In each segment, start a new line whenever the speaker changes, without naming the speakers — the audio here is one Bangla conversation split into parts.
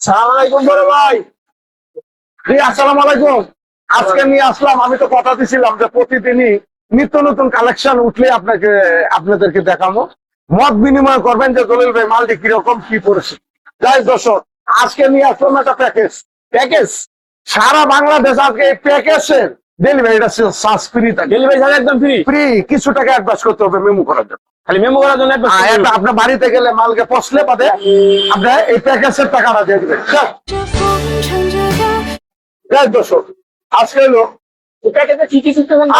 সালাম আলাইকুম বড় ভাই। জি আসসালামু আলাইকুম আজকে নিয়ে আসলাম আমি তো কথা দিছিলাম যে প্রতিদিনই নিত্য নতুন কালেকশন উঠলে আপনাকে আপনাদেরকে দেখাবো। মত বিনিময় করবেন যে দলিল ভাই মালটি কীরকম কি পড়েছে যাই দর্শক আজকে নিয়ে আসলাম একটা প্যাকেজ প্যাকেজ সারা বাংলাদেশ আজকে এই প্যাকেজের ডেলিভারিটা চার্জ ফ্রি থাকে
ডেলিভারি একদম ফ্রি
ফ্রি কিছু টাকা অ্যাডভান্স করতে হবে মেমো করার জন্য।
খালি মেমো করার জন্য
আপনার বাড়িতে গেলে মালকে পচলে বাদে আপনার এই প্যাকেজের টাকাটা দিয়ে
দেবে দেবেন
হ্যাঁ। দর্শক আজকে হলো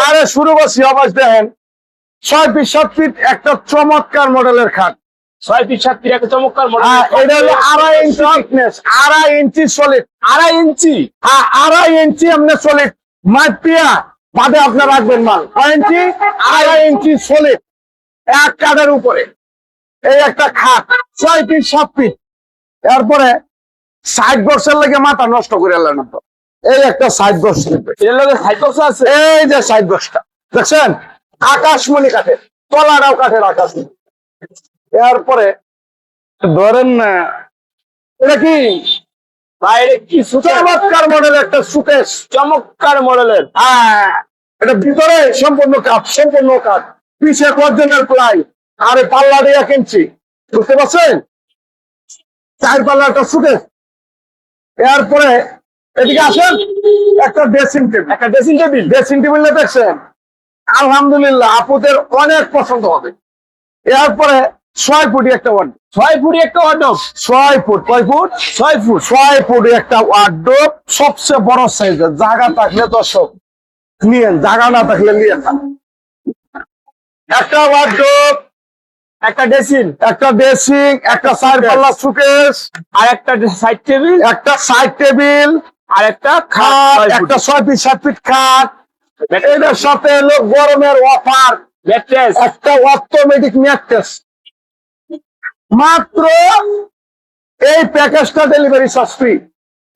আরে শুরু করছি আওয়াজ দেখেন ছয় ফিট সাত ফিট একটা চমৎকার মডেলের খাট।
ছয় ফিট সাত ফিট একটা চমৎকার মডেল
হ্যাঁ, এটা হলো আড়াই ইঞ্চি ফিটনেস আড়াই ইঞ্চি সলিড
আড়াই ইঞ্চি
হ্যাঁ আড়াই ইঞ্চি আপনি সলিড মাইপিয়া বাদে আপনার রাখবেন মাল। কয় ইঞ্চি আড়াই ইঞ্চি সলিড এক কাঠের উপরে। এই একটা খাট ছয় ফিট সাত ফিট এরপরে ষাট বর্ষের লেগে মাথা নষ্ট করে এলেন এই একটা ষাট বর্ষ লিখবে
এর লগে সাইড বক্স আছে?
এই যে ষাট বর্ষটা দেখছেন? আকাশমণি কাঠের তলাটাও কাঠের আকাশমণি। এরপরে ধরেন না এটা কি?
বাইরে কি
চমৎকার মডেল একটা সুকেশ
চমৎকার মডেলের
হ্যাঁ এটা ভিতরে সম্পূর্ণ কাঠ সম্পূর্ণ কাঠ। পিছে অরিজিনাল প্লাই। আর পাল্লা দিয়ে কিনছি। বুঝতে পারছেন? চার পাল্লা একটা সুকেশ এরপরে এদিকে আসেন একটা ড্রেসিং টেবিল
একটা ড্রেসিং টেবিল
ড্রেসিং টেবিলটা দেখছেন আলহামদুলিল্লাহ আপুদের অনেক পছন্দ হবে। এরপরে ছয় ফুটি একটা ওয়ার্ড
ছয় ফুট একটা ওয়ার্ডরোব
ছয় ফুট। কয় ফুট? ছয় ফুট। ছয় ফুট একটা ওয়ার্ডরোব সবচেয়ে বড় সাইজের জায়গা থাকলে দর্শক নিয়েন। জায়গা না থাকলে নিয়েন না। একটা ওয়ার্ডরোব
একটা ড্রেসিং
একটা ড্রেসিং একটা চার পাল্লা সুকেস
আর একটা সাইড টেবিল
একটা সাইড টেবিল
আর একটা
খাট একটা। ছয় ফিট সাত ফিট খাট। এটার সাথে হলো গরমের অফার
ম্যাট্রেস
একটা অর্থোমেটিক ম্যাট্রেস মাত্র এই প্যাকেজটা delivery charge free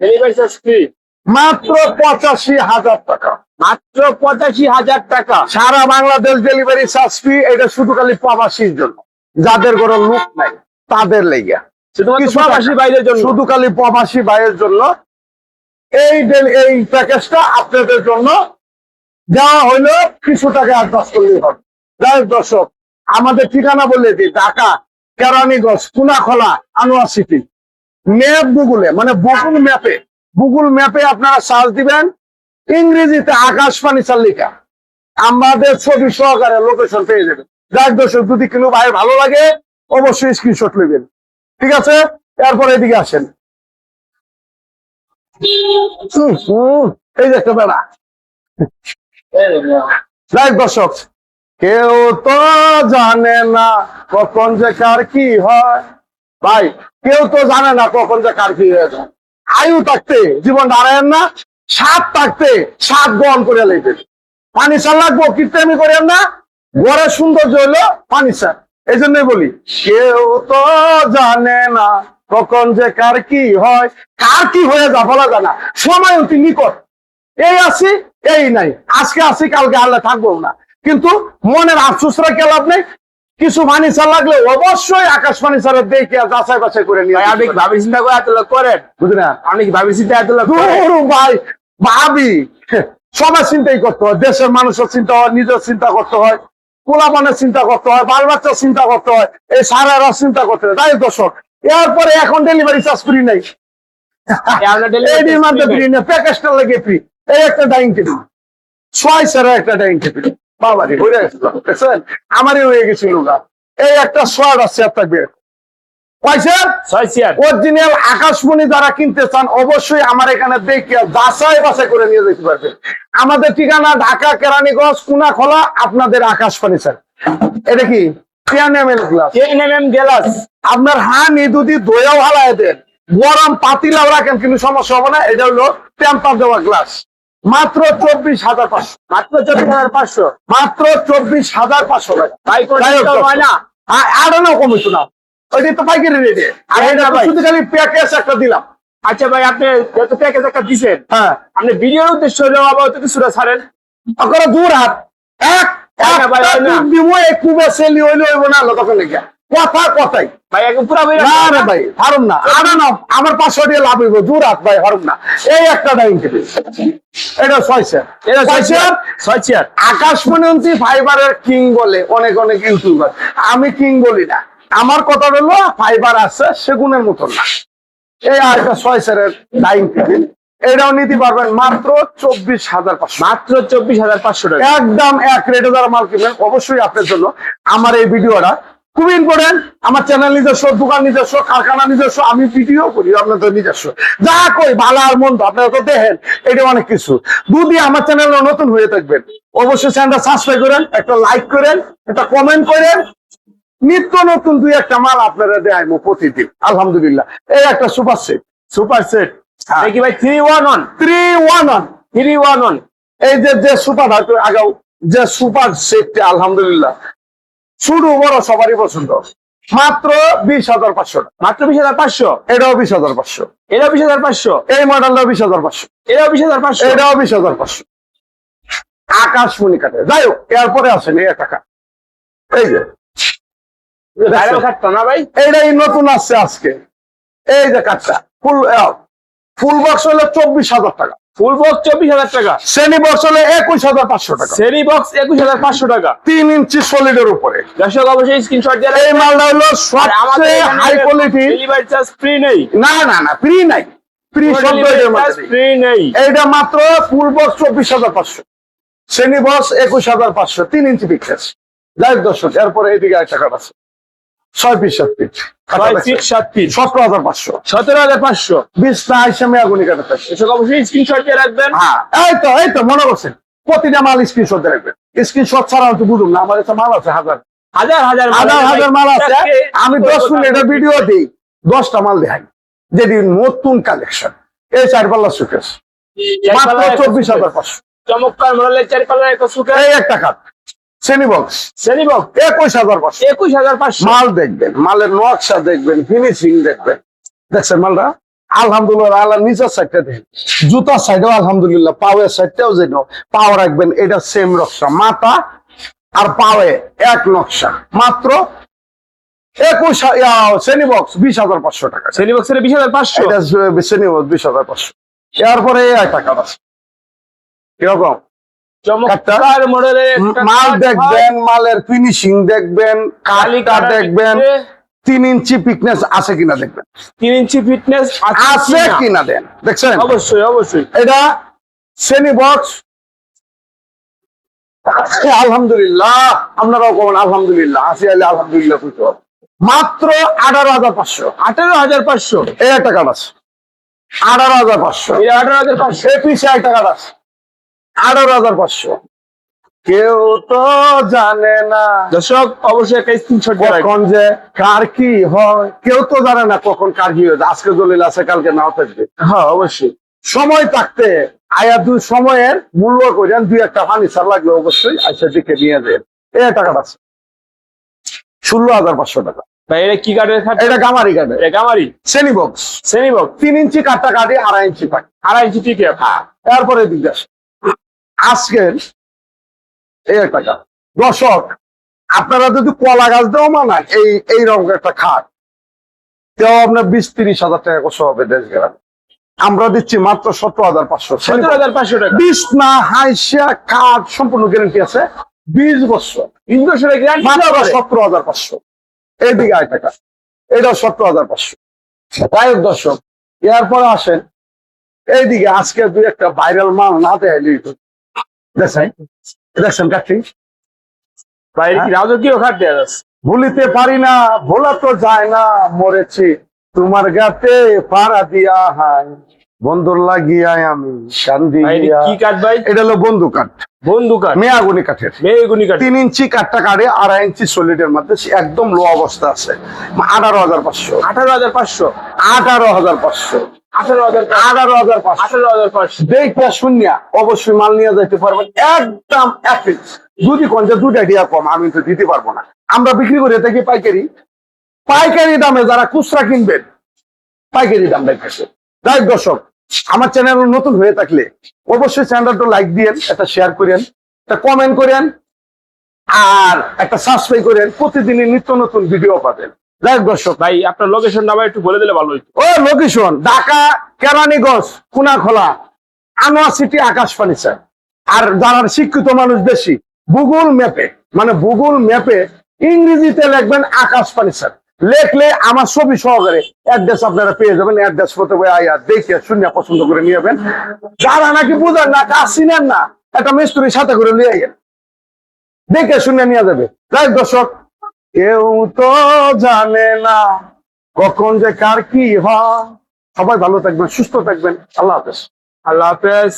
delivery charge free
মাত্র পঁচাশি হাজার টাকা।
মাত্র পঁচাশি হাজার টাকা।
সারা বাংলাদেশ ডেলিভারি চার্জ ফ্রি এটা শুধু খালি প্রবাসীর জন্য। যাদের কোনো লোক নাই তাদের লেগে
প্রবাসী বাইরের জন্য?
শুধু খালি প্রবাসী ভাইয়ের জন্য। এই এই প্যাকেজটা আপনাদের জন্য। দেওয়া হইল কিছু টাকা অ্যাডভান্স করলেই হবে। যাই দর্শক আমাদের ঠিকানা বলে দিই ঢাকা কেরানীগঞ্জ কুনাখলা আনোয়ার সিটি ম্যাপ গুগলে মানে গুগল ম্যাপে গুগল ম্যাপে আপনারা সার্চ দিবেন। ইংরেজিতে আকাশ ফার্নিচার লেখা আমাদের ছবি সহকারে লোকেশন পেয়ে যাবেন। যাই হোক দর্শক, যদি কিলো ভাই ভালো লাগে, অবশ্যই স্ক্রিনশট নেবেন। ঠিক আছে? এরপর এদিকে আসেন। এই যে একটা বেড়া। দর্শক, কেউ তো জানে না কখন যে কার কি হয়। ভাই, কেউ তো জানে না কখন যে কার কি হয়ে যায় আয়ু থাকতে জীবন দাঁড়ায় না সাত থাকতে সাত গ্রহণ করে লেগেন পানি সার লাগবো কীর্তেমি করেন না? ঘরে সৌন্দর্য হলো পানি সার এই জন্যই বলি, কেউ তো জানে না কখন যে কার কি হয়, কার কি হয়ে যা বলা যায় না। সময় অতি নিকট। এই আছি, এই নাই। আজকে আছি, কালকে আল্লাহ থাকব না। কিন্তু মনের আফসোস রেখে লাভ নেই কিছু মানি ফার্নিচার লাগলে অবশ্যই আকাশ ফার্নিচারের দেখে যাচাই বাছাই করে নিয়ে
আপনি কি ভাবি চিন্তা করে এত লোক করেন?
বুঝলি না?
আপনি কি ভাবি চিন্তা এত লোক
ভাই ভাবি। সবার চিন্তাই করতে হয় দেশের মানুষের চিন্তা হয় নিজের চিন্তা করতে হয় পোলাপানের চিন্তা করতে হয় বাল বাচ্চার চিন্তা করতে হয় এই সারারা চিন্তা করতে হয়। তাই দর্শক এরপরে এখন ডেলিভারি চার্জ ফ্রি নেই। প্যাকেজটা লাগে ফ্রি এই একটা ডাইনিং টেবিল ছয় সেরা একটা ডাইনিং টেবিল বাবারি হয়ে আমারই হয়ে গেছিল গা। এই একটা শর্ট আছে
চেয়ার
অরিজিনাল আকাশমণি যারা কিনতে চান অবশ্যই আমার এখানে দেখে যাচাই বাছাই করে নিয়ে যেতে পারবেন আমাদের ঠিকানা ঢাকা কেরানীগঞ্জ কুনাখোলা আপনাদের আকাশ ফার্নিচার এটা কি? আপনার হানি দুদি দইয়াও হালায় দেন। গরম পাতিলাও রাখেন কিন্তু সমস্যা হবে না। এটা হলো টেম্পার দেওয়া গ্লাস মাত্র চব্বিশ হাজার পাঁচশো।
মাত্র চব্বিশ হাজার পাঁচশো?
মাত্র চব্বিশ হাজার পাঁচশো টাকা যাই হোক,
না?
ওইটা তো পাইকারি রেটে আর এটা তো শুধু খালি প্যাকেজ একটা দিলাম।
আচ্ছা ভাই আপনি যত প্যাকেজ একটা দিছেন
হ্যাঁ।
আপনি ভিডিওর উদ্দেশ্য হলো আবার অত কিছুটা ছাড়েন।
ওখানে দূর হাত। এক
না ভাই,
একটু বেশি হইলে হইব না আল্লাহ লেগে কথা কথাই।
ভাই ভাই
না রে ভাই হারুম না। আরে না আমার পাঁচশো দিয়ে লাভ হইব। দূর হাত ভাই না। এই একটা ডাইনিং টেবিল। এটা ছয় স্যার
এটা ছয়
ছয়
চেয়ার
স্যার
ছয় চেয়ার
আকাশমণি ফাইবারের কিং বলে অনেক অনেক ইউটিউবার। আমি কিং বলি না। আমার কথা হলো ফাইবার আছে সেগুনের মতন না। এই আর একটা ছয় স্যারের ডাইনিং টেবিল। এটাও নিতে পারবেন মাত্র চব্বিশ হাজার পাঁচশো।
মাত্র চব্বিশ হাজার পাঁচশো টাকা।
একদম এক রেটে যারা মাল কিনবেন অবশ্যই আপনার জন্য আমার এই ভিডিওটা খুবই ইম্পর্টেন্ট আমার চ্যানেল নিজস্ব দোকান নিজস্ব কারখানা নিজস্ব আমি ভিডিও করি আপনাদের নিজস্ব। যা কই ভালো আর মন্দ আপনারা তো দেখেন এটা অনেক কিছু। যদি আমার চ্যানেল নতুন হয়ে থাকবেন অবশ্যই চ্যানেলটা সাবস্ক্রাইব করেন একটা লাইক করেন একটা কমেন্ট করেন। নিত্য নতুন দুই একটা মাল আপনারা দেয় প্রতিদিন আলহামদুলিল্লাহ। এই একটা সুপার সেট
সুপার সেট। দেখি ভাই three one one
three one one
three one one
এই যে যে সুপার আগাও যে সুপার সেটটি আলহামদুলিল্লাহ। শুরু বড় সবারই পছন্দ। মাত্র বিশ হাজার পাঁচশো
মাত্র বিশ হাজার পাঁচশো?
এটাও বিশ হাজার পাঁচশো।
এটাও বিশ হাজার পাঁচশো?
এই মডেলটাও বিশ হাজার পাঁচশো।
এটাও বিশ হাজার পাঁচশো?
এটাও বিশ হাজার পাঁচশো। আকাশ আকাশমণি কাটে যাই হোক এরপরে আসেন এই টাকা এই যে। এইটাই নতুন আসছে আজকে। এই যে কাঠটা ফুল ফুল বক্স হলে চব্বিশ হাজার টাকা।
ফুল বক্স চব্বিশ হাজার টাকা।
শ্রেণি বক্স হলে একুশ হাজার পাঁচশো টাকা।
সেরি বক্স একুশ হাজার পাঁচশো টাকা।
তিন ইঞ্চি সলিডের উপরে।
দর্শক অবশ্যই স্ক্রিনশট দিয়ে
এই মালটা হলো
আমাদের
সবচেয়ে high quality
delivery charge free নেই।
না না না ফ্রি নাই। ফ্রি শব্দ।
ফ্রি নেই।
এইটা মাত্র ফুল বক্স চব্বিশ হাজার পাঁচশো। শ্রেণি বক্স একুশ হাজার পাঁচশো তিন ইঞ্চি পিকচার যাই দর্শক এরপরে এইদিকে এক টাকা আছে। ছয় পিস সাত পিস।
ছয় সাত
সতেরো হাজার পাঁচশো।
সতেরো হাজার পাঁচশো।
বিশ না হিসেবে আগুনি কাটা থাকছে
দর্শক অবশ্যই স্ক্রিনশট দিয়ে রাখবেন।
হ্যাঁ এই তো এই তো মনে করছেন? প্রতিটা মাল স্ক্রিনশট রাখবেন। স্ক্রিনশট ছাড়া তো বুঝুন না আমার কাছে মাল আছে হাজার।
হাজার হাজার
হাজার হাজার মাল আছে। আমি দশ মিনিটের ভিডিও দিই দশটা মাল দেখাই। যেটি নতুন কালেকশন এই চার পাল্লা সুকেশ মাত্র চব্বিশ হাজার পাঁচশো।
চমৎকার মডেলের চার একটা সুকেশ
এই একটা কাঠ। শ্রেণি বক্স
শ্রেণি বক্স
একুশ হাজার পাঁচশো।
একুশ হাজার পাঁচশো।
মাল দেখবেন মালের নকশা দেখবেন ফিনিশিং দেখবেন। দেখছেন মালটা? আলহামদুলিল্লাহ আল্লাহ নিচের সাইডটা দেখেন জুতার সাইডেও আলহামদুলিল্লাহ পাওয়ের সাইডটাও যেন পাও রাখবেন এটা সেম নকশা। মাথা আর পাওয়ে এক নকশা। মাত্র একুশ শ্রেণি বক্স বিশ হাজার পাঁচশো টাকা।
শ্রেণি বক্সের বিশ হাজার পাঁচশো?
এটা শ্রেণি বক্স বিশ হাজার পাঁচশো। এরপরে একটা কাঠ আছে। কীরকম?
চমৎকার। মডেলের
মাল দেখবেন মালের ফিনিশিং দেখবেন
কালি
কাঠটা
কাটা
দেখবেন তিন ইঞ্চি পিকনেস আছে কিনা দেখবেন।
তিন ইঞ্চি ফিটনেস
আছে কিনা? দেন দেখছেন?
অবশ্যই অবশ্যই।
এটা শ্রেণি বক্স আলহামদুলিল্লাহ আপনারাও কবেন আলহামদুলিল্লাহ। আসি আলে আলহামদুলিল্লাহ। মাত্র আঠারো হাজার পাঁচশো।
আঠারো হাজার পাঁচশো?
এই একটা কাঠ আছে। আঠারো হাজার পাঁচশো।
এই আঠারো হাজার পাঁচশো।
এই পিছিয়ে একটা কাঠ আছে। আঠারো হাজার পাঁচশো। কেউ তো জানে না।
দর্শক অবশ্যই একটা স্ক্রিনশট
কখন যে কার কি হয় কেউ তো জানে না কখন কার কি হয় আজকে দলিল আছে কালকে নাও থাকবে।
হ্যাঁ অবশ্যই।
সময় থাকতে আয়া দুই সময়ের মূল্য করেন দুই একটা ফার্নিচার লাগলে অবশ্যই আইসা দিকে নিয়ে দেন এই টাকাটা আছে। ষোলো হাজার পাঁচশো টাকা।
এটা কি কাঠের খাট?
এটা গামারি কাটে
গামারি?
বক্স
বক্স
তিন ইঞ্চি কাঠটা কাটে আড়াই ইঞ্চি পাই
আড়াই ইঞ্চি
তারপরে দিকে আসে আজকের এই একটা কাঠ দর্শক আপনারা যদি কলা গাছ দেও মানায় এই এই রকম একটা খাট তেও আপনার বিশ তিরিশ হাজার টাকা কষ্ট হবে দেশ গ্রামে আমরা দিচ্ছি মাত্র সতেরো হাজার পাঁচশো।
সতেরো হাজার পাঁচশো টাকা।
বিশ না হাইসা কাঠ সম্পূর্ণ গ্যারেন্টি আছে বিশ বছর। সতেরো হাজার পাঁচশো। এইদিকে আয় টাকা। এটা সতেরো হাজার পাঁচশো। তাই হোক দর্শক এরপরে আসেন। এইদিকে আজকে দুই একটা ভাইরাল মাল না দেখাইলি দেখছেন
রাজকীয় খাট দেওয়া যাচ্ছে?
ভুলিতে পারি না ভোলা তো যায় না মরেছি। তোমার গাতে পাড়া দিয়া হাই বন্ধুর লাগিয়ায় আমি কান্দি
কি কাঠ ভাই?
এটা হলো বন্ধু কাঠ
বন্ধু কাঠ
মেয়াগুনি কাঠের
মেয়েগুনি কাঠ
তিন ইঞ্চি কাঠটা কাটে আড়াই ইঞ্চি সলিডের মধ্যে। একদম লো অবস্থা আছে। আঠারো হাজার পাঁচশো।
আঠারো হাজার পাঁচশো।
আঠারো হাজার পাঁচশো। অবশ্যই মাল নিয়ে যাইতে পারবেন। একদম যদি দুটা কম আমি তো দিতে পারব না। আমরা বিক্রি করে থাকি পাইকারি? পাইকারি দামে যারা খুচরা কিনবেন পাইকারি দাম দেখতেছে যাই দর্শক আমার চ্যানেল নতুন হয়ে থাকলে অবশ্যই চ্যানেলটা লাইক দিয়েন একটা শেয়ার করেন একটা কমেন্ট করেন আর একটা সাবস্ক্রাইব করেন। প্রতিদিনই নিত্য নতুন ভিডিও পাবেন। যাই দর্শক।
ভাই আপনার লোকেশন নাম্বার একটু বলে দিলে ভালো হইতো।
ও location Dhaka Keraniganj Kunakhola Anwar city Akash furniture আর যারা শিক্ষিত মানুষ বেশি গুগল ম্যাপে মানে গুগল ম্যাপে ইংরেজিতে লিখবেন আকাশ ফার্নিচার লেখলে আমার ছবি সহকারে অ্যাড্রেস আপনারা পেয়ে যাবেন অ্যাড্রেস করতে আয়া দেখে শূন্য পছন্দ করে নিয়ে যাবেন। যারা নাকি বুঝেন না কাজ চিনেন না একটা মিস্ত্রির সাথে করে নিয়ে গেন দেখে শুনে নিয়ে যাবে। যাই দর্শক কেউ তো জানে না কখন যে কার কি হয়। সবাই ভালো থাকবেন, সুস্থ থাকবেন। আল্লাহ হাফেজ।
আল্লাহ হাফেজ।